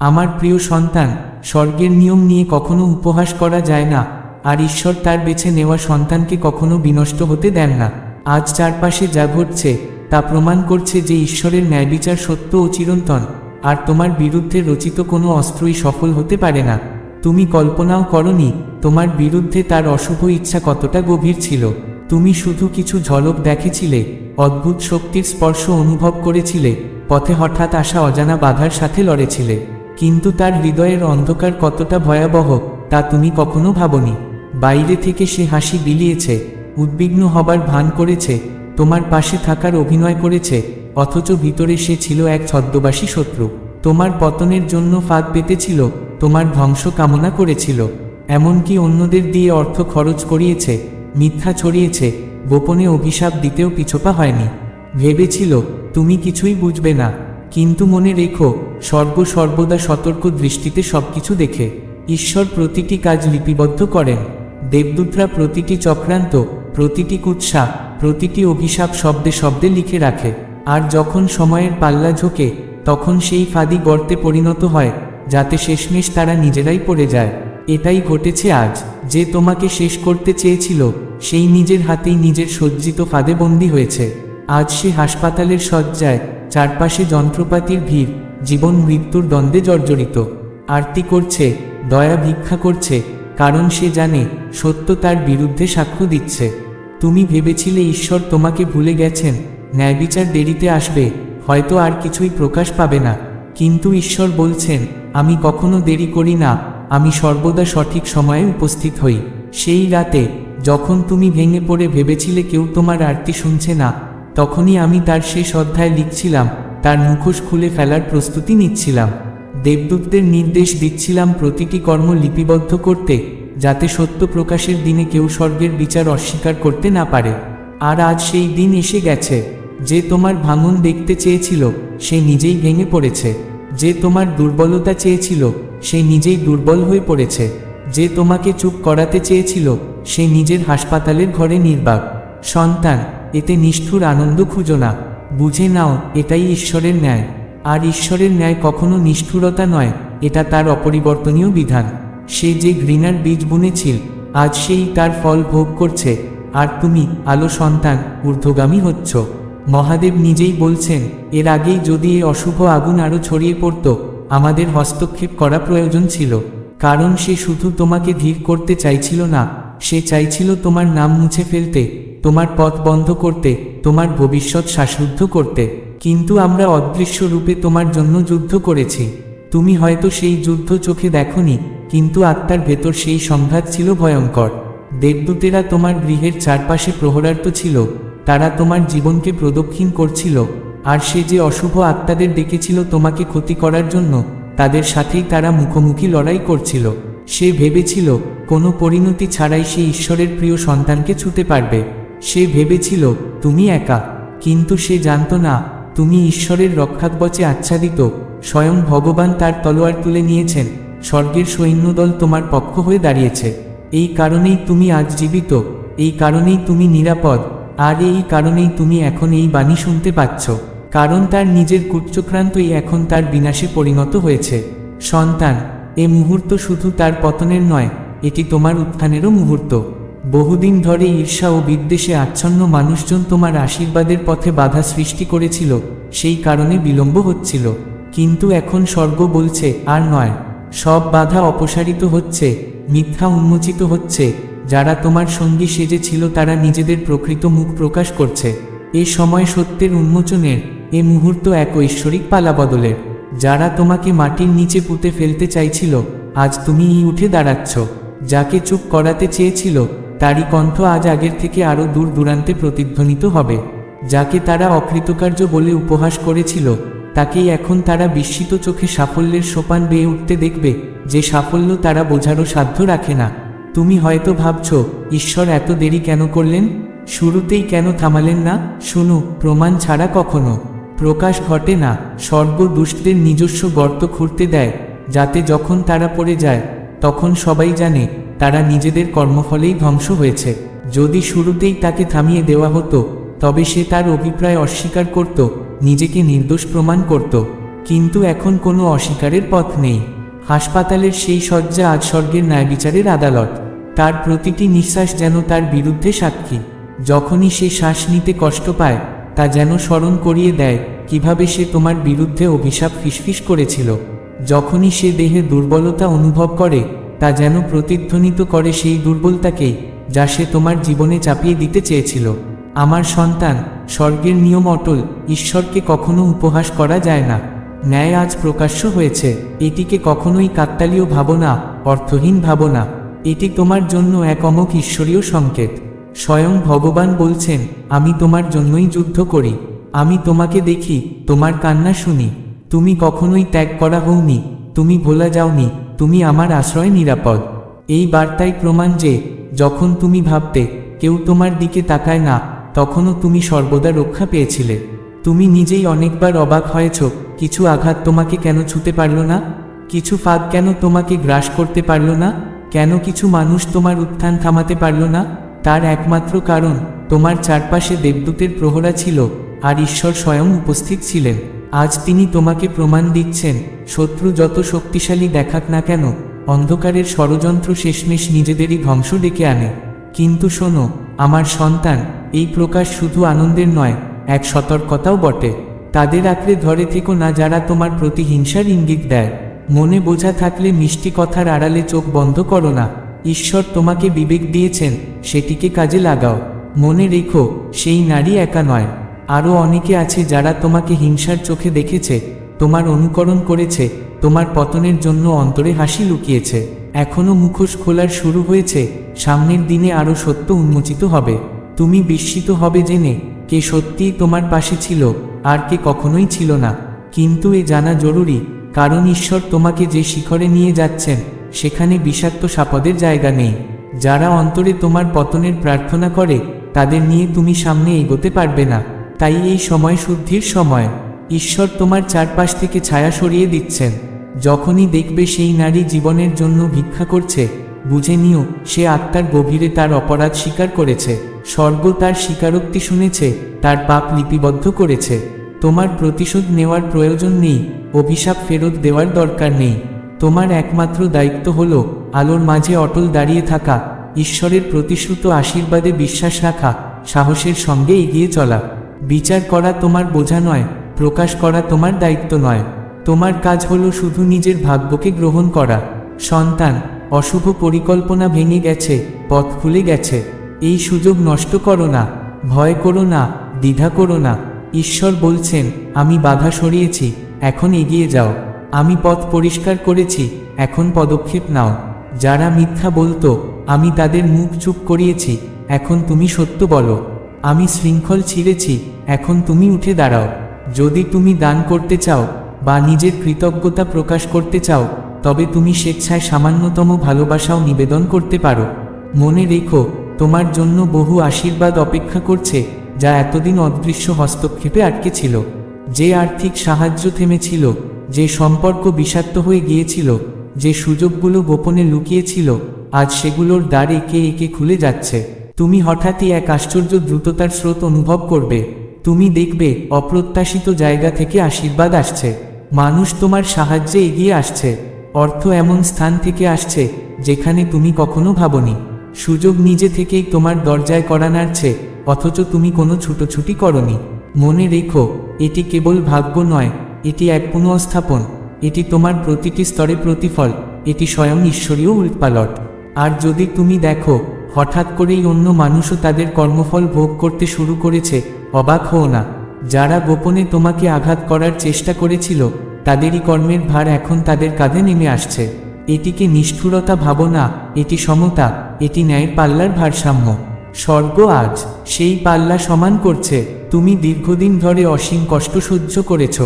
আমার প্রিয় সন্তান, স্বর্গের নিয়ম নিয়ে কখনো উপহাস করা যায় না, আর ঈশ্বর তার বেছে নেওয়া সন্তানকে কখনো বিনষ্ট হতে দেন না। আজ চারপাশে যা ঘটছে, তা প্রমাণ করছে যে ঈশ্বরের ন্যায়বিচার সত্য ও চিরন্তন, আর তোমার বিরুদ্ধে রচিত কোনো অস্ত্রই সফল হতে পারে না। তুমি কল্পনাও করনি, তোমার বিরুদ্ধে তার অশুভ ইচ্ছা কতটা গভীর ছিল। তুমি শুধু কিছু ঝলক দেখেছিলে, অদ্ভুত শক্তির স্পর্শ অনুভব করেছিলে, পথে হঠাৎ আসা অজানা বাধার সাথে লড়েছিলে। কিন্তু তার হৃদয়ের অন্ধকার কতটা ভয়াবহ, তা তুমি কখনো ভাবনি। বাইরে থেকে সে হাসি বিলিয়েছে, উদ্বিগ্ন হবার ভান করেছে, তোমার পাশে থাকার অভিনয় করেছে, অথচ ভিতরে সে ছিল এক ছদ্মবাসী শত্রু। তোমার পতনের জন্য ফাঁদ পেতেছিল, তোমার ধ্বংস কামনা করেছিল, এমনকি অন্যদের দিয়ে অর্থ খরচ করিয়েছে, মিথ্যা ছড়িয়েছে, গোপনে অভিশাপ দিতেও পিছপা হয়নি। ভেবেছিল, তুমি কিছুই বুঝবে না। কিন্তু মনে রেখো, স্বর্গ সর্বদা সতর্ক দৃষ্টিতে সবকিছু দেখে। ঈশ্বর প্রতিটি কাজ লিপিবদ্ধ করেন। দেবদূতরা প্রতিটি চক্রান্ত, প্রতিটি কুৎসা, প্রতিটি অভিশাপ শব্দে শব্দে লিখে রাখে। আর যখন সময়ের পাল্লা ঝোঁকে, তখন সেই ফাঁদি গর্তে পরিণত হয়, যাতে শেষমেশ তারা নিজেরাই পড়ে যায়। এটাই ঘটেছে আজ। যে তোমাকে শেষ করতে চেয়েছিল, সেই নিজের হাতেই নিজের সজ্জিত ফাঁদে বন্দী হয়েছে। আজ সে হাসপাতালের শয্যায় চারপাশে যন্ত্রপাতির ভিড়, জীবন মৃত্যুর দ্বন্দ্বে জর্জরিত। আরতি করছে, দয়া ভিক্ষা করছে, কারণ সে জানে সত্য তার বিরুদ্ধে সাক্ষ্য দিচ্ছে। তুমি ভেবেছিলে ঈশ্বর তোমাকে ভুলে গেছেন ন্যায়বিচার দেরিতে আসবে, হয়তো আর কিছুই প্রকাশ পাবে না। কিন্তু ঈশ্বর বলছেন, আমি কখনো দেরি করি না, আমি সর্বদা সঠিক সময়ে উপস্থিত হই। সেই রাতে, যখন তুমি ভেঙে পড়ে ভেবেছিলে কেউ তোমার আরতি শুনছে না তখনই আমি তার শেষ অধ্যায় লিখছিলাম, তার মুখোশ খুলে ফেলার প্রস্তুতি নিচ্ছিলাম। দেবদূতদের নির্দেশ দিচ্ছিলাম প্রতিটি কর্ম লিপিবদ্ধ করতে, যাতে সত্য প্রকাশের দিনে কেউ স্বর্গের বিচার অস্বীকার করতে না পারে। আর আজ সেই দিন এসে গেছে, যে তোমার ভাঙন দেখতে চেয়েছিল, সে নিজেই ভেঙে পড়েছে। যে তোমার দুর্বলতা চেয়েছিল, সে নিজেই দুর্বল হয়ে পড়েছে। যে তোমাকে চুপ করাতে চেয়েছিল, সে নিজের হাসপাতালের ঘরে নির্বাক। সন্তান এতে নিষ্ঠুর আনন্দ খুঁজো না। বুঝে নাও, এটাই ঈশ্বরের ন্যায়। আর ঈশ্বরের ন্যায় কখনো নিষ্ঠুরতা নয়, এটা তার অপরিবর্তনীয় বিধান। সে যে ঘৃণার বীজ বুনেছিল, আজ সেই তার ফল ভোগ করছে। আর তুমি, আলো সন্তান, ঊর্ধ্বগামী হচ্ছ। মহাদেব নিজেই বলছেন, এর আগেই যদি এ অশুভ আগুন আরও ছড়িয়ে পড়ত, আমাদের হস্তক্ষেপ করা প্রয়োজন ছিল। কারণ সে শুধু তোমাকে ধীর করতে চাইছিল না, সে চাইছিল তোমার নাম মুছে ফেলতে। তোমার পথ বন্ধ করতে, তোমার ভবিষ্যৎ শ্বাসরুদ্ধ করতে। কিন্তু আমরা অদৃশ্য রূপে তোমার জন্য যুদ্ধ করেছি। তুমি হয়তো সেই যুদ্ধ চোখে দেখনি, কিন্তু আত্মার ভেতর সেই সংঘাত ছিল ভয়ঙ্কর। দেবদূতেরা তোমার গৃহের চারপাশে প্রহরার্ত ছিল, তারা তোমার জীবনকে প্রদক্ষিণ করছিল। আর সে যে অশুভ আত্মাদের ডেকেছিল তোমাকে ক্ষতি করার জন্য, তাদের সাথেই তারা মুখোমুখি লড়াই করছিল। সে ভেবেছিল, কোনো পরিণতি ছাড়াই সে ঈশ্বরের প্রিয় সন্তানকে ছুতে পারবে। সে ভেবেছিল, তুমি একা। কিন্তু সে জানত না, তুমি ঈশ্বরের রক্ষাকবচে আচ্ছাদিত, স্বয়ং ভগবান তার তলোয়ার তুলে নিয়েছেন, স্বর্গের সৈন্যদল তোমার পক্ষ হয়ে দাঁড়িয়েছে। এই কারণেই তুমি আজ জীবিত, এই কারণেই তুমি নিরাপদ, আর এই কারণেই তুমি এখন এই বাণী শুনতে পাচ্ছ। কারণ তার নিজের কুচ্চক্রান্তই এখন তার বিনাশে পরিণত হয়েছে। সন্তান, এ মুহূর্ত শুধু তার পতনের নয়, এটি তোমার উত্থানেরও মুহূর্ত। বহুদিন ধরে ঈর্ষা ও বিদ্বেষে আচ্ছন্ন মানুষজন তোমার আশীর্বাদের পথে বাধা সৃষ্টি করেছিল, সেই কারণে বিলম্ব হচ্ছিল। কিন্তু এখন স্বর্গ বলছে, আর নয়। সব বাধা অপসারিত হচ্ছে, মিথ্যা উন্মোচিত হচ্ছে। যারা তোমার সঙ্গী সেজেছিল, তারা নিজেদের প্রকৃত মুখ প্রকাশ করছে। এ সময় সত্যের উন্মোচনের, এ মুহূর্ত এক ঐশ্বরিক পালাবদলের। যারা তোমাকে মাটির নিচে পুঁতে ফেলতে চাইছিল, আজ তুমিই উঠে দাঁড়াচ্ছ। যাকে চুপ করাতে চেয়েছিল তারই কণ্ঠ আজ আগের থেকে আরও দূর দূরান্তে প্রতিধ্বনিত হবে। যাকে তারা অকৃতকার্য বলে উপহাস করেছিল, তাকেই এখন তারা বিস্মিত চোখে সাফল্যের সোপান বেয়ে উঠতে দেখবে, যে সাফল্য তারা বোঝারও সাধ্য রাখে না। তুমি হয়তো ভাবছ, ঈশ্বর এত দেরি কেন করলেন? শুরুতেই কেন থামালেন না? শুনু, প্রমাণ ছাড়া কখনো। প্রকাশ ঘটে না, স্বর্গ দুষ্টদের নিজস্ব গর্ত খুঁড়তে দেয়, যাতে যখন তারা পড়ে যায়, তখন সবাই জানে তারা নিজেদের কর্মফলেই ধ্বংস হয়েছে। যদি শুরুতেই তাকে থামিয়ে দেওয়া হতো, তবে সে তার অভিপ্রায় অস্বীকার করত, নিজেকে নির্দোষ প্রমাণ করত। কিন্তু এখন কোনো অস্বীকারের পথ নেই। হাসপাতালের সেই শয্যা আজ স্বর্গের ন্যায়বিচারের আদালত। তার প্রতিটি নিঃশ্বাস যেন তার বিরুদ্ধে সাক্ষী। যখনই সে শ্বাস নিতে কষ্ট পায়, তা যেন স্মরণ করিয়ে দেয়, কীভাবে সে তোমার বিরুদ্ধে অভিশাপ ফিসফিস করেছিল। যখনই সে দেহে দুর্বলতা অনুভব করে তা যেন প্রতিধ্বনিত করে সেই দুর্বলতাকেই যা সে তোমার জীবনে চাপিয়ে দিতে চেয়েছিল। আমার সন্তান, স্বর্গের নিয়ম অটল, ঈশ্বরকে কখনো উপহাস করা যায় না। ন্যায় আজ প্রকাশ্য হয়েছে, এটিকে কখনোই কাকতালীয় ভাবনা, অর্থহীন ভাবনা, এটি তোমার জন্য এক অমক ঈশ্বরীয় সংকেত। স্বয়ং ভগবান বলছেন, আমি তোমার জন্যই যুদ্ধ করি, আমি তোমাকে দেখি, তোমার কান্না শুনি, তুমি কখনোই ত্যাগ করা হওনি, তুমি ভোলা যাওনি তুমি আমার আশ্রয় নিরাপদ। এই বার্তাই প্রমাণ যে, যখন তুমি ভাবতে কেউ তোমার দিকে তাকায় না, তখনও তুমি সর্বদা রক্ষা পেয়েছিলে। তুমি নিজেই অনেকবার অবাক হয়েছ, কিছু আঘাত তোমাকে কেন ছুতে পারল না? কিছু ফাঁদ কেন তোমাকে গ্রাস করতে পারল না? কেন কিছু মানুষ তোমার উত্থান থামাতে পারল না? তার একমাত্র কারণ তোমার চারপাশে দেবদূতের প্রহরা ছিল, আর ঈশ্বর স্বয়ং উপস্থিত ছিলেন। আজ তিনি তোমাকে প্রমাণ দিচ্ছেন, শত্রু যত শক্তিশালী দেখাক না কেন, অন্ধকারের ষড়যন্ত্র শেষমেশ নিজেদেরই ধ্বংস ডেকে আনে। কিন্তু শোনো, আমার সন্তান, এই প্রকাশ শুধু আনন্দের নয়, এক সতর্কতাও বটে। তাদের আঁকড়ে ধরে থেকো না যারা তোমার প্রতি হিংসার ইঙ্গিত দেয়। মনে বোঝা থাকলে মিষ্টি কথার আড়ালে চোখ বন্ধ করো না। ঈশ্বর তোমাকে বিবেক দিয়েছেন, সেটিকে কাজে লাগাও। মনে রেখো, সেই নারী একা নয়। আরও অনেকে আছে যারা তোমাকে হিংসার চোখে দেখেছে, তোমার অনুকরণ করেছে, তোমার পতনের জন্য অন্তরে হাসি লুকিয়েছে। এখনও মুখোশ খোলার শুরু হয়েছে, সামনের দিনে আরও সত্য উন্মোচিত হবে। তুমি বিস্মিত হবে জেনে, কে সত্যিই তোমার পাশে ছিল, আর কে কখনোই ছিল না। কিন্তু এ জানা জরুরি, কারণ ঈশ্বর তোমাকে যে শিখরে নিয়ে যাচ্ছেন, সেখানে বিষাক্ত সাপদের জায়গা নেই। যারা অন্তরে তোমার পতনের প্রার্থনা করে, তাদের নিয়ে তুমি সামনে এগোতে পারবে না। তাই এই সময় শুদ্ধির সময়। ঈশ্বর তোমার চারপাশ থেকে ছায়া সরিয়ে দিচ্ছেন। যখনই দেখবে সেই নারী জীবনের জন্য ভিক্ষা করছে, বুঝে নিও, সে আত্মার গভীরে তার অপরাধ স্বীকার করেছে। স্বর্গ তার স্বীকারোক্তি শুনেছে, তার পাপ লিপিবদ্ধ করেছে। তোমার প্রতিশোধ নেওয়ার প্রয়োজন নেই, অভিশাপ ফেরত দেওয়ার দরকার নেই। তোমার একমাত্র দায়িত্ব হল, আলোর মাঝে অটল দাঁড়িয়ে থাকা। ঈশ্বরের প্রতিশ্রুত আশীর্বাদে বিশ্বাস রাখা, সাহসের সঙ্গে এগিয়ে চলা। বিচার করা তোমার বোঝা নয়, প্রকাশ করা তোমার দায়িত্ব নয়। তোমার কাজ হলো শুধু নিজের ভাগ্যকে গ্রহণ করা। সন্তান, অশুভ পরিকল্পনা ভেঙে গেছে, পথ খুলে গেছে। এই সুযোগ নষ্ট করো না, ভয় করো না, দ্বিধা করো না। ঈশ্বর বলছেন, আমি বাধা সরিয়েছি, এখন এগিয়ে যাও। আমি পথ পরিষ্কার করেছি, এখন পদক্ষেপ নাও। যারা মিথ্যা বলতো, আমি তাদের মুখ চুপ করিয়েছি, এখন তুমি সত্য বলো। আমি শৃঙ্খল ছিঁড়েছি, এখন তুমি উঠে দাঁড়াও। যদি তুমি দান করতে চাও বা নিজের কৃতজ্ঞতা প্রকাশ করতে চাও, তবে তুমি স্বেচ্ছায় সামান্যতম ভালোবাসাও নিবেদন করতে পারো। মনে রেখো, তোমার জন্য বহু আশীর্বাদ অপেক্ষা করছে, যা এতদিন অদৃশ্য হস্তক্ষেপে আটকে ছিল। যে আর্থিক সাহায্য থেমেছিল, যে সম্পর্ক বিষাক্ত হয়ে গিয়েছিল, যে সুযোগগুলো গোপনে লুকিয়েছিল, আজ সেগুলোর দ্বার একে একে খুলে যাচ্ছে। তুমি হঠাৎই এক আশ্চর্য দ্রুততার স্রোত অনুভব করবে। তুমি দেখবে, অপ্রত্যাশিত জায়গা থেকে আশীর্বাদ আসছে। মানুষ তোমার সাহায্যে এগিয়ে আসছে। অর্থ এমন স্থান থেকে আসছে, যেখানে তুমি কখনো ভাবনি। সুযোগ নিজে থেকেই তোমার দরজায় করা নাড়ছে, অথচ তুমি কোনো ছুটোছুটি করনি। মনে রেখো, এটি কেবল ভাগ্য নয়, এটি এক পুনঃস্থাপন। এটি তোমার প্রতিটি স্তরে প্রতিফল, এটি স্বয়ং ঈশ্বরীয় উৎপালট। আর যদি তুমি দেখো হঠাৎ করেই অন্য মানুষও তাদের কর্মফল ভোগ করতে শুরু করেছে। অবাক হও না, যারা গোপনে তোমাকে আঘাত করার চেষ্টা করেছিল, তাদেরই কর্মের ভার এখন তাদের কাঁধে নেমে আসছে। এটিকে নিষ্ঠুরতা ভাবনা এটি সমতা, এটি ন্যায়ের পাল্লার ভারসাম্য। স্বর্গ আজ, সেই পাল্লা সমান করছে, তুমি দীর্ঘদিন ধরে অসীম কষ্ট সহ্য করেছ।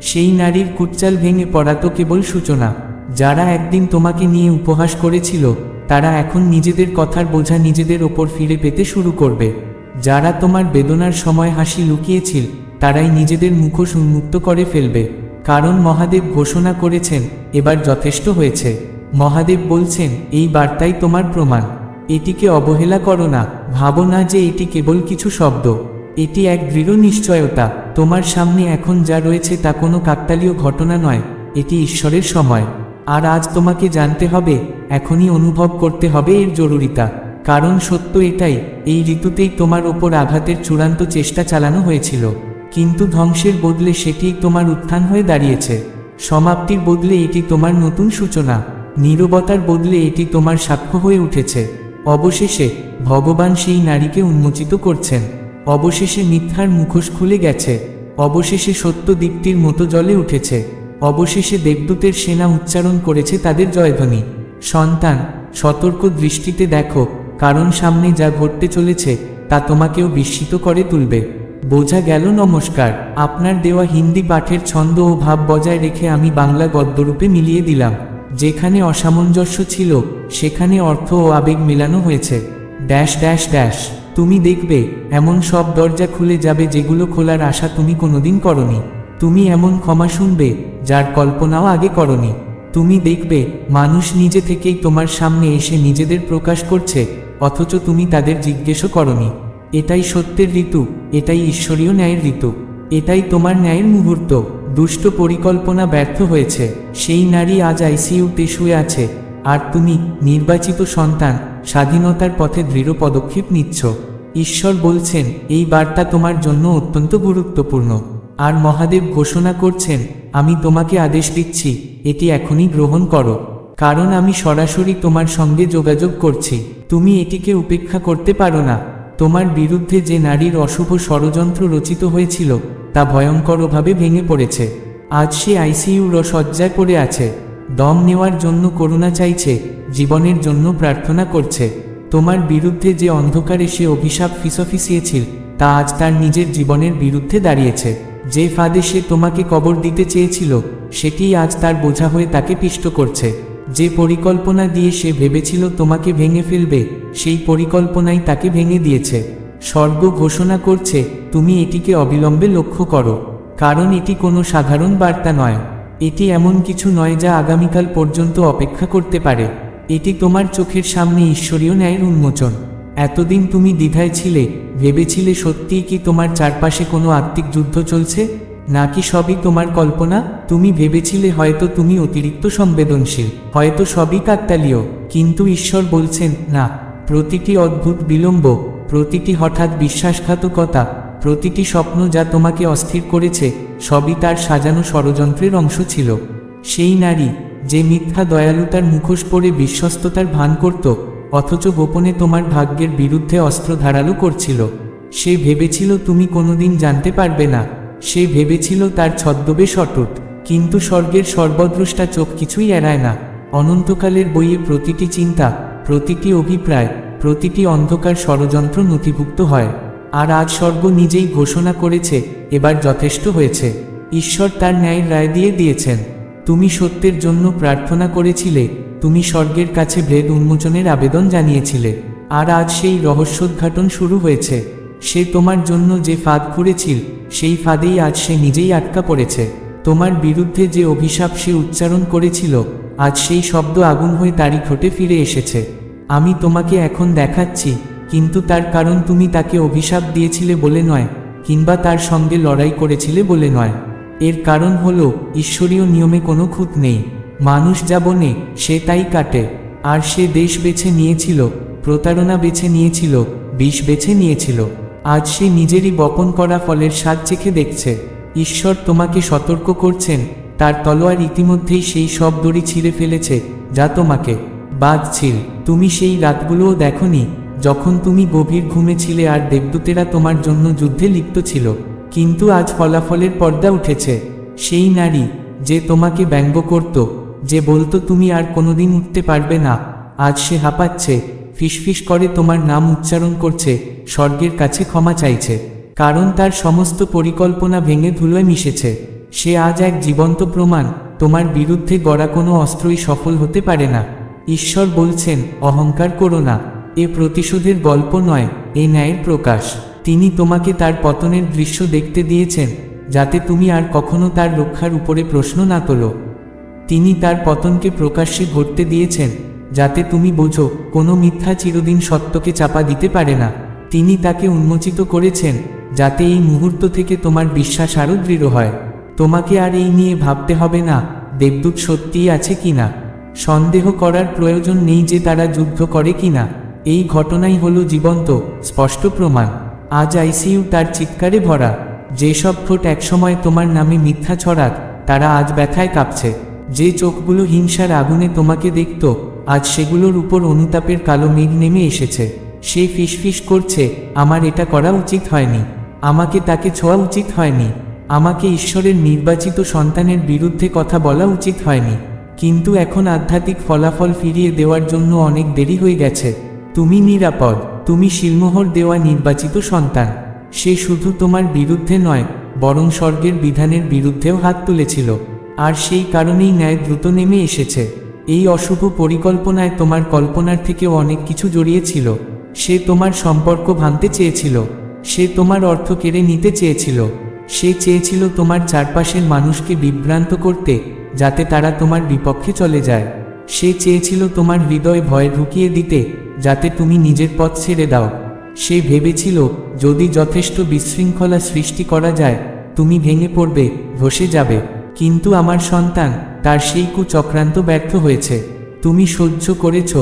সেই নারীর কুচ্চাল ভেঙে পড়া তো কেবল সূচনা। যারা একদিন তোমাকে নিয়ে উপহাস করেছিল তারা এখন নিজেদের কথার বোঝা নিজেদের ওপর ফিরে পেতে শুরু করবে। যারা তোমার বেদনার সময় হাসি লুকিয়েছিল, তারাই নিজেদের মুখোশ উন্মুক্ত করে ফেলবে। কারণ মহাদেব ঘোষণা করেছেন, এবার যথেষ্ট হয়েছে। মহাদেব বলছেন, এই বার্তাই তোমার প্রমাণ। এটিকে অবহেলা করো না, ভাবো না যে এটি কেবল কিছু শব্দ। এটি এক দৃঢ় নিশ্চয়তা। তোমার সামনে এখন যা রয়েছে তা কোনো কাকতালীয় ঘটনা নয়, এটি ঈশ্বরের সময়। আর আজ তোমাকে জানতে হবে, এখনই অনুভব করতে হবে এর জরুরিতা। কারণ সত্য এটাই, এই ঋতুতেই তোমার ওপর আঘাতের চূড়ান্ত চেষ্টা চালানো হয়েছিল। কিন্তু ধ্বংসের বদলে সেটি তোমার উত্থান হয়ে দাঁড়িয়েছে। সমাপ্তির বদলে এটি তোমার নতুন সূচনা। নীরবতার বদলে এটি তোমার সাক্ষ্য হয়ে উঠেছে। অবশেষে, ভগবান সেই নারীকে উন্মোচিত করছেন। অবশেষে মিথ্যার মুখোশ খুলে গেছে। অবশেষে সত্য দ্বীপটির মতো জলে উঠেছে। অবশেষে দেবদূতের সেনা উচ্চারণ করেছে তাদের জয়ধ্বনি। সন্তান, সতর্ক দৃষ্টিতে দেখো, কারণ সামনে যা ঘটতে চলেছে, তা তোমাকেও বিস্মিত করে তুলবে। বোঝা গেল, নমস্কার, আপনার দেওয়া হিন্দি পাঠের ছন্দ ও ভাব বজায় রেখে আমি বাংলা গদ্যরূপে মিলিয়ে দিলাম। যেখানে অসামঞ্জস্য ছিল, সেখানে অর্থ ও আবেগ মেলানো হয়েছে। ড্যাশ ড্যাশ ড্যাশ, তুমি দেখবে, এমন সব দরজা খুলে যাবে যেগুলো খোলার আশা তুমি কোনোদিন করনি। তুমি এমন ক্ষমা শুনবে, যার কল্পনাও আগে করনি। তুমি দেখবে, মানুষ নিজে থেকেই তোমার সামনে এসে নিজেদের প্রকাশ করছে, অথচ তুমি তাদের জিজ্ঞেসও করনি। এটাই সত্যের ঋতু, এটাই ঈশ্বরীয় ন্যায়ের ঋতু। এটাই তোমার ন্যায়ের মুহূর্ত। দুষ্ট পরিকল্পনা ব্যর্থ হয়েছে। সেই নারী আজ আইসিইউতে শুয়ে আছে। আর তুমি, নির্বাচিত সন্তান, স্বাধীনতার পথে দৃঢ় পদক্ষেপ নিচ্ছ। ঈশ্বর বলছেন, এই বার্তা তোমার জন্য অত্যন্ত গুরুত্বপূর্ণ। আর মহাদেব ঘোষণা করছেন, আমি তোমাকে আদেশ দিচ্ছি, এটি এখনই গ্রহণ করো। কারণ আমি সরাসরি তোমার সঙ্গে যোগাযোগ করছি, তুমি এটিকে উপেক্ষা করতে পারো না। তোমার বিরুদ্ধে যে নারীর অশুভ ষড়যন্ত্র রচিত হয়েছিল, তা ভয়ঙ্করভাবে ভেঙে পড়েছে। আজ সে আইসিইউর সজ্জায় পড়ে আছে। দম নেওয়ার জন্য করুণা চাইছে, জীবনের জন্য প্রার্থনা করছে। তোমার বিরুদ্ধে যে অন্ধকারে সে অভিশাপ ফিসফিসিয়েছিল, তা আজ তার নিজের জীবনের বিরুদ্ধে দাঁড়িয়েছে। যে ফাঁদে সে তোমাকে কবর দিতে চেয়েছিল সেটি আজ তার বোঝা হয়ে তাকে পিষ্ট করছে। যে পরিকল্পনা দিয়ে সে ভেবেছিল তোমাকে ভেঙে ফেলবে, সেই পরিকল্পনাই তাকে ভেঙে দিয়েছে। স্বর্গ ঘোষণা করছে, তুমি এটিকে অবিলম্বে লক্ষ্য করো। কারণ এটি কোনো সাধারণ বার্তা নয়। এটি এমন কিছু নয় যা আগামীকাল পর্যন্ত অপেক্ষা করতে পারে। এটি তোমার চোখের সামনে ঈশ্বরীয় ন্যায়ের উন্মোচন। এতদিন তুমি দ্বিধায় ছিলে, ভেবেছিলে সত্যিই কি তোমার চারপাশে কোনো আত্মিক যুদ্ধ চলছে? নাকি সবই তোমার কল্পনা? তুমি ভেবেছিলে হয়তো তুমি অতিরিক্ত সংবেদনশীল, হয়তো সবই কাকতালীয়, কিন্তু ঈশ্বর বলছেন, না, প্রতিটি অদ্ভুত বিলম্ব, প্রতিটি হঠাৎ বিশ্বাসঘাতকতা, প্রতিটি স্বপ্ন যা তোমাকে অস্থির করেছে, সবই তার সাজানো ষড়যন্ত্রের অংশ ছিল। সেই নারী, যে মিথ্যা দয়ালুতার মুখোশ পরে বিশ্বস্ততার ভান করত অথচ গোপনে তোমার ভাগ্যের বিরুদ্ধে অস্ত্র ধারালো করছিল। সে ভেবেছিল তুমি কোনোদিন জানতে পারবে না। সে ভেবেছিল তার ছদ্মবেশ অটুট, কিন্তু স্বর্গের সর্বদ্রষ্টা চোখ কিছুই এড়ায় না। অনন্তকালের বইয়ে প্রতিটি চিন্তা, প্রতিটি অভিপ্রায়, প্রতিটি অন্ধকার ষড়যন্ত্র নথিভুক্ত হয়। আর আজ স্বর্গ নিজেই ঘোষণা করেছে, এবার যথেষ্ট হয়েছে। ঈশ্বর তার ন্যায়ের রায় দিয়ে দিয়েছেন। তুমি সত্যের জন্য প্রার্থনা করেছিলে, তুমি স্বর্গের কাছে ভেদ উন্মোচনের আবেদন জানিয়েছিলে, আর আজ সেই রহস্যোদ্ঘাটন শুরু হয়েছে। সে তোমার জন্য যে ফাঁদ খুঁড়েছিল সেই ফাঁদেই আজ সে নিজেই আটকা পড়েছে। তোমার বিরুদ্ধে যে অভিশাপ সে উচ্চারণ করেছিল, আজ সেই শব্দ আগুন হয়ে তারই ঠোঁটে ফিরে এসেছে। আমি তোমাকে এখন দেখাচ্ছি, কিন্তু তার কারণ তুমি তাকে অভিশাপ দিয়েছিলে বলে নয়, কিংবা তার সঙ্গে লড়াই করেছিলে বলে নয়। এর কারণ হল, ঈশ্বরীয় নিয়মে কোনো খুঁত নেই। মানুষ যা বনে, সে তাই কাটে। আর সে দেশ বেছে নিয়েছিল, প্রতারণা বেছে নিয়েছিল, বিষ বেছে নিয়েছিল। আজ সে নিজেরই বপন করা ফলের স্বাদ চেখে দেখছে। ঈশ্বর তোমাকে সতর্ক করছেন, তার তলোয়ার ইতিমধ্যেই সেই সব দড়ি ছিঁড়ে ফেলেছে, যা তোমাকে। বাঁধছিল তুমি সেই রাতগুলোও দেখনি, যখন তুমি গভীর ঘুমেছিলে আর দেবদূতেরা তোমার জন্য যুদ্ধে লিপ্ত ছিল। কিন্তু আজ ফলাফলের পর্দা উঠেছে। সেই নারী যে তোমাকে ব্যঙ্গ করত, যে বলতো তুমি আর কোনোদিন উঠতে পারবে না, আজ সে হাঁপাচ্ছে, ফিসফিস করে তোমার নাম উচ্চারণ করছে, স্বর্গের কাছে ক্ষমা চাইছে। কারণ তার সমস্ত পরিকল্পনা ভেঙে ধুলোয় মিশেছে। সে আজ এক জীবন্ত প্রমাণ, তোমার বিরুদ্ধে গড়া কোনো অস্ত্রই সফল হতে পারে না। ঈশ্বর বলছেন, অহংকার করো না, এ প্রতিশোধের গল্প নয়, এ ন্যায়ের প্রকাশ। তিনি তোমাকে তার পতনের দৃশ্য দেখতে দিয়েছেন, যাতে তুমি আর কখনো তার রক্ষার উপরে প্রশ্ন না তোলো। তিনি তার পতনকে প্রকাশ্যে ঘটতে দিয়েছেন, যাতে তুমি বোঝো, কোনো মিথ্যা চিরদিন সত্যকে চাপা দিতে পারে না। তিনি তাকে উন্মোচিত করেছেন, যাতে এই মুহূর্ত থেকে তোমার বিশ্বাস আরও দৃঢ় হয়। তোমাকে আর এই নিয়ে ভাবতে হবে না, দেবদূত সত্যিই আছে কিনা সন্দেহ করার প্রয়োজন নেই যে তারা যুদ্ধ করে কিনা এই ঘটনাই হলো জীবন্ত, স্পষ্ট প্রমাণ। আজ আইসিইউ তার চিৎকারে ভরা। যেসব ঠোঁট একসময় তোমার নামে মিথ্যা ছড়াক, তারা আজ ব্যথায় কাঁপছে। যে চোখগুলো হিংসার আগুনে তোমাকে দেখত, আজ সেগুলোর উপর অনুতাপের কালো মেঘ নেমে এসেছে। সে ফিসফিস করছে, আমার এটা করা উচিত হয়নি। আমাকে তাকে ছোঁয়া উচিত হয়নি। আমাকে ঈশ্বরের নির্বাচিত সন্তানের বিরুদ্ধে কথা বলা উচিত হয়নি। কিন্তু এখন আধ্যাত্মিক ফলাফল ফিরিয়ে দেওয়ার জন্য অনেক দেরি হয়ে গেছে। তুমি নিরাপদ। তুমি শিলমোহর দেওয়া নির্বাচিত সন্তান। সে শুধু তোমার বিরুদ্ধে নয়, বরং স্বর্গের বিধানের বিরুদ্ধেও হাত তুলেছিল। আর সেই কারণেই ন্যায় দ্রুত নেমে এসেছে। এই অশুভ পরিকল্পনায় তোমার কল্পনার থেকেও অনেক কিছু জড়িয়েছিল। সে তোমার সম্পর্ক ভাঙতে চেয়েছিল। সে তোমার অর্থ কেড়ে নিতে চেয়েছিল। সে চেয়েছিল তোমার চারপাশের মানুষকে বিভ্রান্ত করতে, যাতে তারা তোমার বিপক্ষে চলে যায়। সে চেয়েছিল তোমার হৃদয় ভয় ঢুকিয়ে দিতে যাতে তুমি নিজের পথ ছেড়ে দাও। সে ভেবেছিল, যদি যথেষ্ট বিশৃঙ্খলা সৃষ্টি করা যায়, তুমি ভেঙে পড়বে, ধসে যাবে। কিন্তু আমার সন্তান, তার সেই কুচক্রান্ত ব্যর্থ হয়েছে। তুমি সহ্য করেছ,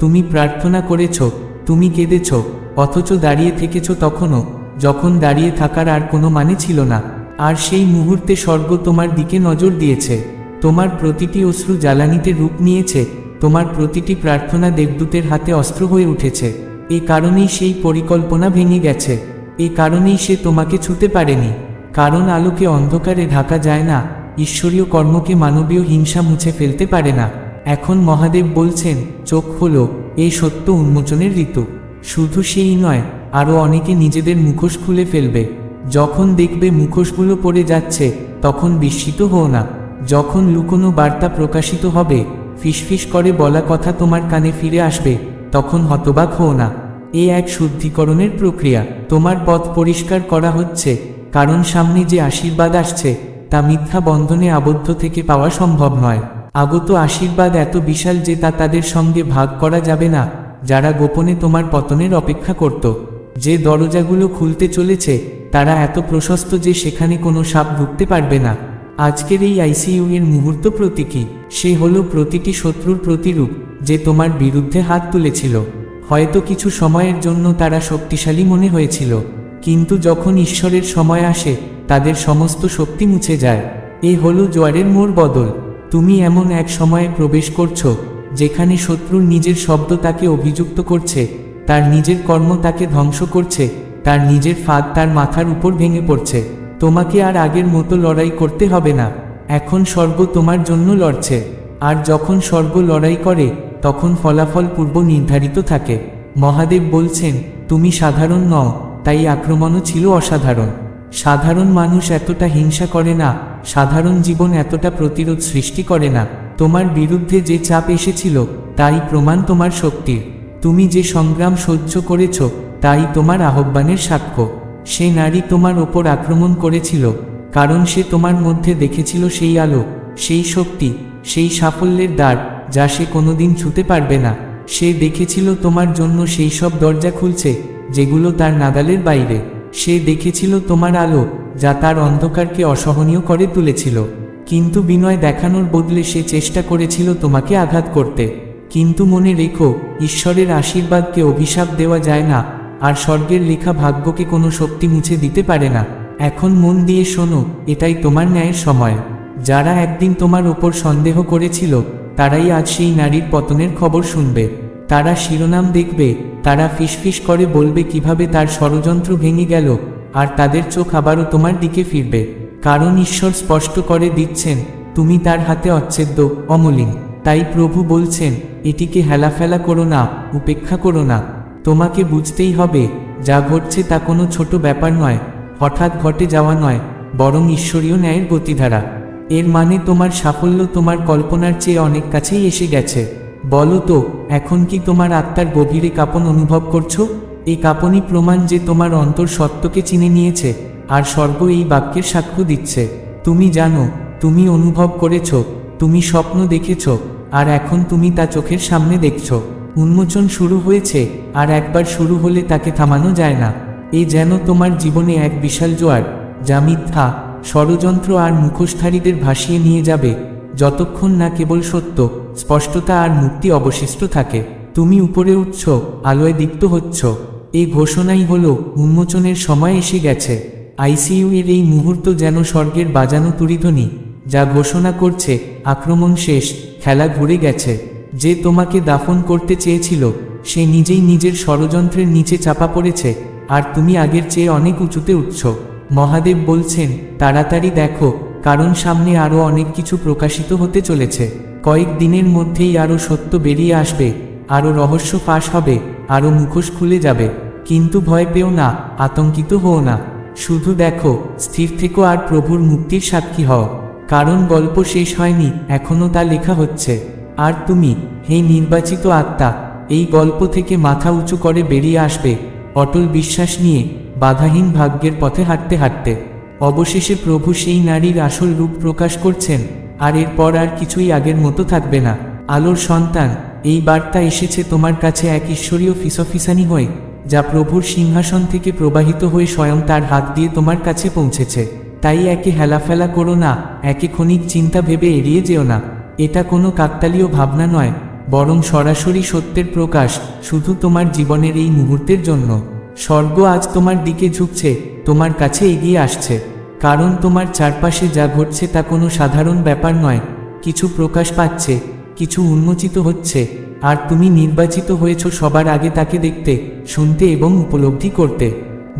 তুমি প্রার্থনা করেছ, তুমি কেঁদেছ, অথচ দাঁড়িয়ে থেকেছ তখনও, যখন দাঁড়িয়ে থাকার আর কোনো মানে ছিল না। আর সেই মুহূর্তে স্বর্গ তোমার দিকে নজর দিয়েছে। তোমার প্রতিটি অশ্রু জ্বালানিতে রূপ নিয়েছে তোমার প্রতিটি প্রার্থনা দেবদূতের হাতে অস্ত্র হয়ে উঠেছে। এ কারণেই সেই পরিকল্পনা ভেঙে গেছে। এ কারণেই সে তোমাকে ছুতে পারেনি। কারণ আলোকে অন্ধকারে ঢাকা যায় না। ঈশ্বরীয় কর্মকে মানবীয় হিংসা মুছে ফেলতে পারে না। এখন মহাদেব বলছেন, চোখ হলো এই সত্য উন্মোচনের ঋতু। শুধু সেই নয় আরও অনেকে নিজেদের মুখোশ খুলে ফেলবে। যখন দেখবে মুখোশগুলো পড়ে যাচ্ছে, তখন বিস্মিত হও না। যখন লুকোনো বার্তা প্রকাশিত হবে ফিসফিস করে বলা কথা তোমার কানে ফিরে আসবে, তখন হতবাক হও না। এ এক শুদ্ধিকরণের প্রক্রিয়া। তোমার পথ পরিষ্কার করা হচ্ছে, কারণ সামনে যে আশীর্বাদ আসছে, তা মিথ্যা বন্ধনে আবদ্ধ থেকে পাওয়া সম্ভব নয়। আগত আশীর্বাদ এত বিশাল যে তা তাদের সঙ্গে ভাগ করা যাবে না, যারা গোপনে তোমার পতনের অপেক্ষা করত। যে দরজাগুলো খুলতে চলেছে, তারা এত প্রশস্ত যে সেখানে কোনো সাপ ঢুকতে পারবে না। আজকের এই আইসিইউ এর মুহূর্ত প্রতীকী। সে হলো প্রতিটি শত্রুর প্রতিরূপ, যে তোমার বিরুদ্ধে হাত তুলেছিল। হয়তো কিছু সময়ের জন্য তারা শক্তিশালী মনে হয়েছিল। কিন্তু যখন ঈশ্বরের সময় আসে, তাদের সমস্ত শক্তি মুছে যায়। এ হলো জোয়ারের মোর বদল। তুমি এমন এক সময়ে প্রবেশ করছ, যেখানে শত্রুর নিজের শব্দ তাকে অভিযুক্ত করছে, তার নিজের কর্ম তাকে ধ্বংস করছে, তার নিজের ফাঁদ তার মাথার উপর ভেঙে পড়ছে। তোমাকে আর আগের মতো লড়াই করতে হবে না। এখন স্বর্গ তোমার জন্য লড়ছে। আর যখন স্বর্গ লড়াই করে, তখন ফলাফল পূর্ব নির্ধারিত থাকে। মহাদেব বলছেন, তুমি সাধারণ নও, তাই আক্রমণও ছিল অসাধারণ। সাধারণ মানুষ এতটা হিংসা করে না, সাধারণ জীবন এতটা প্রতিরোধ সৃষ্টি করে না। তোমার বিরুদ্ধে যে চাপ এসেছিল তাই প্রমাণ তোমার শক্তির। তুমি যে সংগ্রাম সহ্য করেছ, তাই তোমার আহ্বানের সাক্ষ্য। সে নারী তোমার ওপর আক্রমণ করেছিল, কারণ সে তোমার মধ্যে দেখেছিল সেই আলো, সেই শক্তি, সেই সাফল্যের দ্বার, যা সে কোনোদিন ছুতে পারবে না। সে দেখেছিল তোমার জন্য সেই সব দরজা খুলছে, যেগুলো তার নাগালের বাইরে। সে দেখেছিল তোমার আলো, যা তার অন্ধকারকে অসহনীয় করে তুলেছিল। কিন্তু বিনয় দেখানোর বদলে সে চেষ্টা করেছিল তোমাকে আঘাত করতে। কিন্তু মনে রেখো, ঈশ্বরের আশীর্বাদকে অভিশাপ দেওয়া যায় না আর স্বর্গের লেখা ভাগ্যকে কোনো শক্তি মুছে দিতে পারে না। এখন মন দিয়ে শোনো, এটাই তোমার ন্যায়ের সময়। যারা একদিন তোমার ওপর সন্দেহ করেছিল, তারাই আজ সেই নারীর পতনের খবর শুনবে। তারা শিরোনাম দেখবে, তারা ফিসফিস করে বলবে কীভাবে তার ষড়যন্ত্র ভেঙে গেল, আর তাদের চোখ আবারও তোমার দিকে ফিরবে। কারণ ঈশ্বর স্পষ্ট করে দিচ্ছেন, তুমি তার হাতে অচ্ছেদ্য, অমলিন। তাই প্রভু বলছেন, এটিকে হেলাফেলা করো না, উপেক্ষা করো না। তোমাকে বুঝতেই হবে, যা ঘটছে তা কোনো ছোট ব্যাপার নয়, হঠাৎ ঘটে যাওয়া নয়, বরং ঈশ্বরীয় ন্যায়ের গতিধারা। এর মানে তোমার সাফল্য তোমার কল্পনার চেয়ে অনেক কাছেই এসে গেছে। বলো তো, এখন কি তোমার আত্মার গভীরে কাঁপন অনুভব করছ? এই কাঁপনই প্রমাণ যে তোমার অন্তর সত্যকে চিনে নিয়েছে, আর স্বর্গ এই বাক্যের সাক্ষ্য দিচ্ছে। তুমি জানো, তুমি অনুভব করেছ, তুমি স্বপ্ন দেখেছ, আর এখন তুমি তা চোখের সামনে দেখছ। উন্মোচন শুরু হয়েছে আর একবার শুরু হলে তাকে থামানো যায় না। এ যেন তোমার জীবনে এক বিশাল জোয়ার, যা মিথ্যা, ষড়যন্ত্র আর মুখোশধারীদের ভাসিয়ে নিয়ে যাবে। যতক্ষণ না কেবল সত্য, স্পষ্টতা আর মুক্তি অবশিষ্ট থাকে, তুমি উপরে উঠছ, আলোয় দীপ্ত হচ্ছ। এই ঘোষণাই হল, উন্মোচনের সময় এসে গেছে। আইসিইউ এর এই মুহূর্ত যেন স্বর্গের বাজানো তুরিধ্বনি যা ঘোষণা করছে, আক্রমণ শেষ, খেলা ঘুরে গেছে। যে তোমাকে দাফন করতে চেয়েছিল, সে নিজেই নিজের ষড়যন্ত্রের নিচে চাপা পড়েছে, আর তুমি আগের চেয়ে অনেক উঁচুতে উঠছ। মহাদেব বলছেন, তাড়াতাড়ি দেখো, কারণ সামনে আরও অনেক কিছু প্রকাশিত হতে চলেছে। কয়েক দিনের মধ্যেই আরও সত্য বেরিয়ে আসবে আরও রহস্য ফাঁস হবে আরও মুখোশ খুলে যাবে। কিন্তু ভয় পেও না, আতঙ্কিত হও না। শুধু দেখো, স্থির থেকো আর প্রভুর মুক্তির সাক্ষী হও। কারণ গল্প শেষ হয়নি এখনও তা লেখা হচ্ছে। আর তুমি, হে নির্বাচিত আত্মা, এই গল্প থেকে মাথা উঁচু করে বেরিয়ে আসবে। অটল বিশ্বাস নিয়ে বাধাহীন ভাগ্যের পথে হাঁটতে হাঁটতে। অবশেষে প্রভু সেই নারীর আসল রূপ প্রকাশ করছেন, আর এরপর আর কিছুই আগের মতো থাকবে না। আলোর সন্তান, এই বার্তা এসেছে তোমার কাছে এক ঈশ্বরীয় ফিসফিসানি হয়ে, যা প্রভুর সিংহাসন থেকে প্রবাহিত হয়ে স্বয়ং তার হাত দিয়ে তোমার কাছে পৌঁছেছে। তাই একে হেলাফেলা করো না, একে ক্ষণিক চিন্তা ভেবে এড়িয়ে যেও না। এটা কোনো কাকতালীয় ভাবনা নয়, বরং সরাসরি সত্যের প্রকাশ শুধু তোমার জীবনের এই মুহূর্তের জন্য। স্বর্গ আজ তোমার দিকে ঝুঁকছে, তোমার কাছে এগিয়ে আসছে। কারণ তোমার চারপাশে যা ঘটছে তা কোনো সাধারণ ব্যাপার নয়, কিছু প্রকাশ পাচ্ছে, কিছু উন্মোচিত হচ্ছে, আর তুমি নির্বাচিত হয়েছ সবার আগে তাকে দেখতে, শুনতে এবং উপলব্ধি করতে।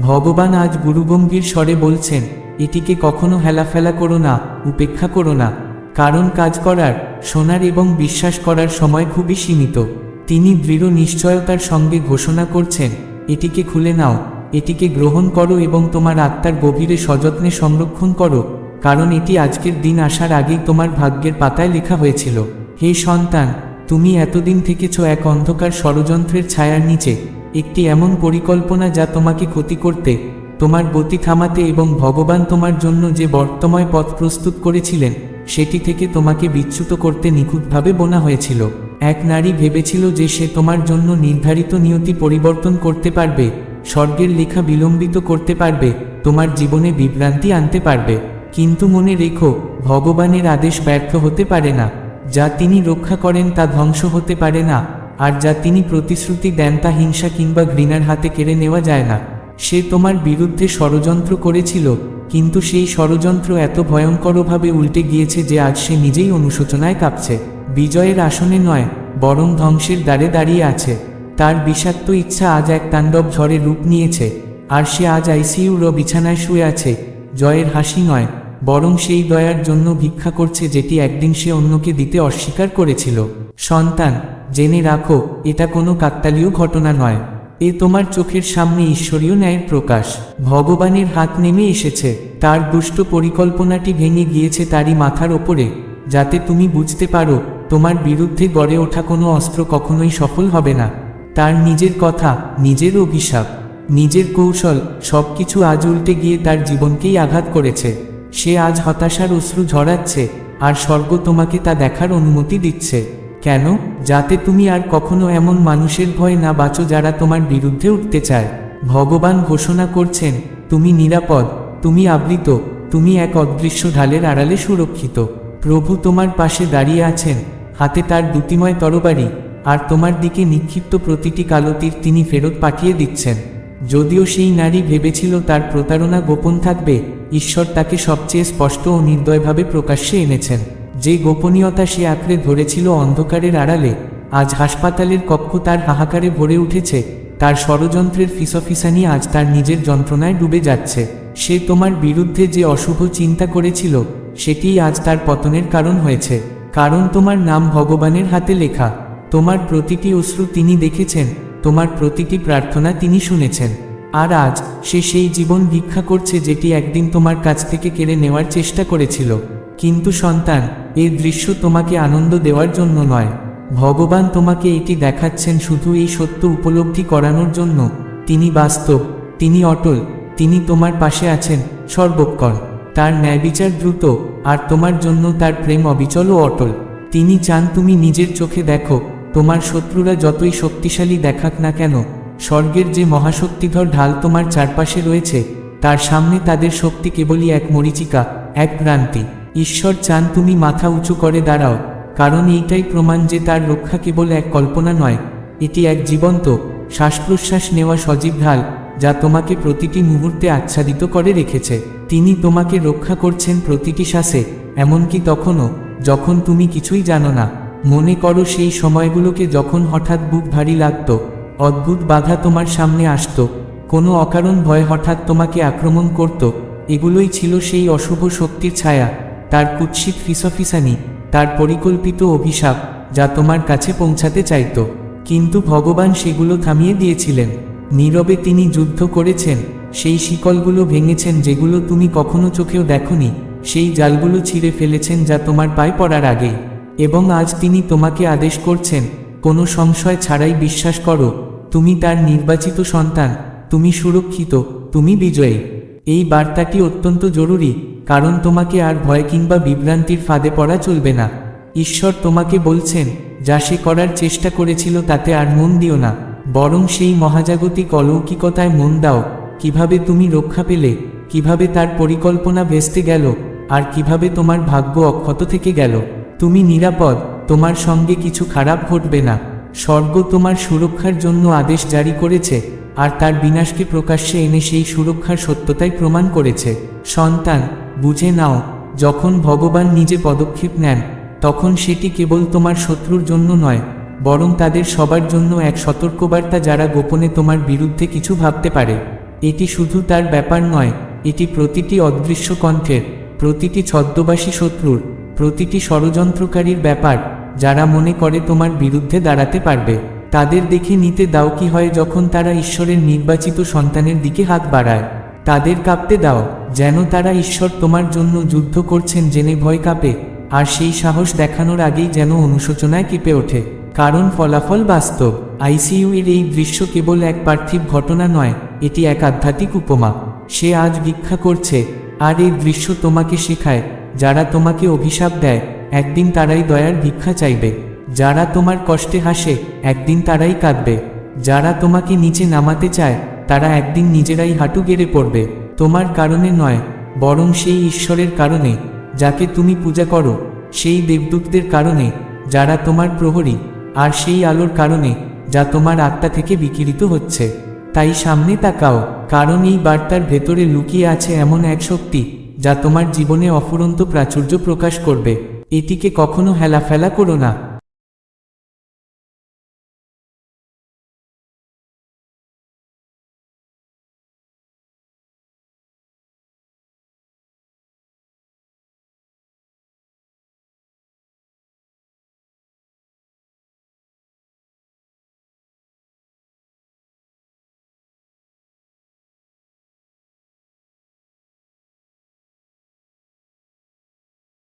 ভগবান আজ গুরুগম্ভীর স্বরে বলছেন, এটিকে কখনো হেলাফেলা করো না, উপেক্ষা করো না। কারণ কাজ করার, শোনার এবং বিশ্বাস করার সময় খুবই সীমিত। তিনি দৃঢ় নিশ্চয়তার সঙ্গে ঘোষণা করছেন, এটিকে খুলে নাও, এটিকে গ্রহণ করো এবং তোমার আত্মার গভীরে সযত্নে সংরক্ষণ করো, কারণ এটি আজকের দিন আসার আগেই তোমার ভাগ্যের পাতায় লেখা হয়েছিল। হে সন্তান, তুমি এতদিন থেকেছ এক অন্ধকার ষড়যন্ত্রের ছায়ার নিচে, একটি এমন পরিকল্পনা যা তোমাকে ক্ষতি করতে, তোমার গতি থামাতে এবং ভগবান তোমার জন্য যে বর্তময় পথ প্রস্তুত করেছিলেন সেটি থেকে তোমাকে বিচ্যুত করতে নিখুঁতভাবে বোনা হয়েছিল। এক নারী ভেবেছিল যে সে তোমার জন্য নির্ধারিত নিয়তি পরিবর্তন করতে পারবে, স্বর্গের লেখা বিলম্বিত করতে পারবে, তোমার জীবনে বিভ্রান্তি আনতে পারবে। কিন্তু মনে রেখো, ভগবানের আদেশ ব্যর্থ হতে পারে না। যা তিনি রক্ষা করেন তা ধ্বংস হতে পারে না, আর যা তিনি প্রতিশ্রুতি দেন তা হিংসা কিংবা ঘৃণার হাতে কেড়ে নেওয়া যায় না। সে তোমার বিরুদ্ধে ষড়যন্ত্র করেছিল, কিন্তু সেই ষড়যন্ত্র এত ভয়ঙ্করভাবে উল্টে গিয়েছে যে আজ সে নিজেই অনুশোচনায় কাঁপছে। বিজয়ের আসনে নয়, বরং ধ্বংসের দ্বারে দাঁড়িয়ে আছে। তার বিষাক্ত ইচ্ছা আজ এক তাণ্ডব ঝড়ে রূপ নিয়েছে, আর সে আজ আইসিইউর বিছানায় শুয়ে আছে। জয়ের হাসি নয়, বরং সেই দয়ার জন্য ভিক্ষা করছে যেটি একদিন সে অন্যকে দিতে অস্বীকার করেছিল। সন্তান, জেনে রাখো, এটা কোনো কাকতালীয় ঘটনা নয়। এ তোমার চোখের সামনে ঈশ্বরীয় ন্যায়ের প্রকাশ। ভগবানের হাত নেমে এসেছে। তার দুষ্ট পরিকল্পনাটি ভেঙে গিয়েছে তারই মাথার ওপরে। যাতে তুমি বুঝতে পারো, তোমার বিরুদ্ধে গড়ে ওঠা কোনো অস্ত্র কখনোই সফল হবে না। তার নিজের কথা, নিজের অভিশাপ, নিজের কৌশল, সবকিছু আজ উল্টে গিয়ে তার জীবনকেই আঘাত করেছে। সে আজ হতাশার অশ্রু ঝরাচ্ছে, আর স্বর্গ তোমাকে তা দেখার অনুমতি দিচ্ছে। কেন? যাতে তুমি আর কখনো এমন মানুষের ভয় না বাঁচো যারা তোমার বিরুদ্ধে উঠতে চায়। ভগবান ঘোষণা করছেন, তুমি নিরাপদ, তুমি আবৃত, তুমি এক অদৃশ্য ঢালের আড়ালে সুরক্ষিত। প্রভু তোমার পাশে দাঁড়িয়ে আছেন, হাতে তার দুটিময় তরবারি, আর তোমার দিকে নিক্ষিপ্ত প্রতিটি কালতির তিনি ফেরত পাঠিয়ে দিচ্ছেন। যদিও সেই নারী ভেবেছিল তার প্রতারণা গোপন থাকবে, ঈশ্বর তাকে সবচেয়ে স্পষ্ট ও নির্দয়ভাবে প্রকাশ্যে এনেছেন। যে গোপনীয়তা সে আঁকড়ে ধরেছিল অন্ধকারের আড়ালে, আজ হাসপাতালের কক্ষ তার হাহাকারে ভরে উঠেছে, তার ষড়যন্ত্রের ফিসফিসানি আজ তার নিজের যন্ত্রণায় ডুবে যাচ্ছে। সে তোমার বিরুদ্ধে যে অশুভ চিন্তা করেছিল, সেটিই আজ তার পতনের কারণ হয়েছে। কারণ তোমার নাম ভগবানের হাতে লেখা। তোমার প্রতিটি অশ্রু তিনি দেখেছেন, তোমার প্রতিটি প্রার্থনা তিনি শুনেছেন। আর আজ সে সেই জীবন ভিক্ষা করছে যেটি একদিন তোমার কাছ থেকে কেড়ে নেওয়ার চেষ্টা করেছিল। কিন্তু সন্তান, এই দৃশ্য তোমাকে আনন্দ দেওয়ার জন্য নয়। ভগবান তোমাকে এটি দেখাচ্ছেন শুধু এই সত্য উপলব্ধি করানোর জন্য। তিনি বাস্তব, তিনি অটল, তিনি তোমার পাশে আছেন, সর্বক্ষণ। তার ন্যায়বিচার দ্রুত, আর তোমার জন্য তার প্রেম অবিচল ও অটল। তিনি চান তুমি নিজের চোখে দেখো, তোমার শত্রুরা যতই শক্তিশালী দেখাক না কেন, স্বর্গের যে মহাশক্তিধর ঢাল তোমার চারপাশে রয়েছে, তার সামনে তাদের শক্তি কেবলই এক মরিচিকা, এক ভ্রান্তি ঈশ্বর চান তুমি মাথা উঁচু করে দাঁড়াও, কারণ এইটাই প্রমাণ যে তার রক্ষা কেবল এক কল্পনা নয়, এটি এক জীবন্ত শ্বাস প্রশ্বাস নেওয়া সজীব ঢাল, যা তোমাকে প্রতিটি মুহূর্তে আচ্ছাদিত করে রেখেছে। তিনি তোমাকে রক্ষা করছেন প্রতিটি শ্বাসে, এমনকি তখনও, যখন তুমি কিছুই জানো না। মনে করো সেই সময়গুলোকে যখন হঠাৎ বুক ভারী লাগতো, অদ্ভুত বাধা তোমার সামনে আসত, কোনো অকারণ ভয় হঠাৎ তোমাকে আক্রমণ করত, এগুলোই ছিল সেই অশুভ শক্তির ছায়া। তার কুৎসিত ফিসফিসানি, তার পরিকল্পিত অভিশাপ, যা তোমার কাছে পৌঁছাতে চাইত। কিন্তু ভগবান সেগুলো থামিয়ে দিয়েছিলেন। নীরবে তিনি যুদ্ধ করেছেন, সেই শিকলগুলো ভেঙেছেন যেগুলো তুমি কখনো চোখেও দেখনি, সেই জালগুলো ছিঁড়ে ফেলেছেন যা তোমার পায়ে পড়ার আগে। এবং আজ তিনি তোমাকে আদেশ করছেন, কোনো সংশয় ছাড়াই বিশ্বাস করো, তুমি তার নির্বাচিত সন্তান, তুমি সুরক্ষিত, তুমি বিজয়ী। এই বার্তাটি অত্যন্ত জরুরি কারণ তোমাকে আর ভয় কিংবা বিভ্রান্তির ফাঁদে পড়া চলবে না। ঈশ্বর তোমাকে বলছেন, যা সে করার চেষ্টা করেছিল তাতে আর মন দিও না। বরং সেই মহাজাগতিক অলৌকিকতায় মন দাও। কীভাবে তুমি রক্ষা পেলে? কীভাবে তার পরিকল্পনা ভেস্তে গেল? আর কীভাবে তোমার ভাগ্য অক্ষত থেকে গেল? তুমি নিরাপদ, তোমার সঙ্গে কিছু খারাপ ঘটবে না। স্বর্গ তোমার সুরক্ষার জন্য আদেশ জারি করেছে, আর তার বিনাশকে প্রকাশ্যে এনে সেই সুরক্ষার সত্যতাই প্রমাণ করেছে। সন্তান বুঝে নাও, যখন ভগবান নিজে পদক্ষেপ নেন, তখন সেটি কেবল তোমার শত্রুর জন্য নয়, বরং তাদের সবার জন্য এক সতর্কবার্তা যারা গোপনে তোমার বিরুদ্ধে কিছু ভাবতে পারে। এটি শুধু তার ব্যাপার নয়, এটি প্রতিটি অদৃশ্য কণ্ঠের, প্রতিটি ছদ্মবাসী শত্রুর, প্রতিটি ষড়যন্ত্রকারীর ব্যাপার, যারা মনে করে তোমার বিরুদ্ধে দাঁড়াতে পারবে। তাদের দেখে নিতে দাও কি হয় যখন তারা ঈশ্বরের নির্বাচিত সন্তানের দিকে হাত বাড়ায়। তাদের কাঁপতে দাও, যেন তারা ঈশ্বর তোমার জন্য যুদ্ধ করছেন জেনে ভয় কাঁপে, আর সেই সাহস দেখানোর আগেই যেন অনুশোচনায় কেঁপে ওঠে, কারণ ফলাফল বাস্তব। আইসিইউ এর এই দৃশ্য কেবল এক পার্থিব ঘটনা নয়, এটি এক আধ্যাত্মিক উপমা। সে আজ ভিক্ষা করছে, আর এই দৃশ্য তোমাকে শেখায়, যারা তোমাকে অভিশাপ দেয়, একদিন তারাই দয়ার ভিক্ষা চাইবে। যারা তোমার কষ্টে হাসে, একদিন তারাই কাঁদবে। যারা তোমাকে নিচে নামাতে চায় তারা একদিন নিজেরাই হাঁটু গেড়ে পড়বে, তোমার কারণে নয়, বরং সেই ঈশ্বরের কারণে, যাকে তুমি পূজা করো, সেই দেবদূতদের কারণে, যারা তোমার প্রহরী, আর সেই আলোর কারণে, যা তোমার আত্মা থেকে বিকিরিত হচ্ছে। তাই সামনে তাকাও, কারণ এই বার্তার ভেতরে লুকিয়ে আছে এমন এক শক্তি, যা তোমার জীবনে অফুরন্ত প্রাচুর্য প্রকাশ করবে। এটিকে কখনো হেলাফেলা করো না।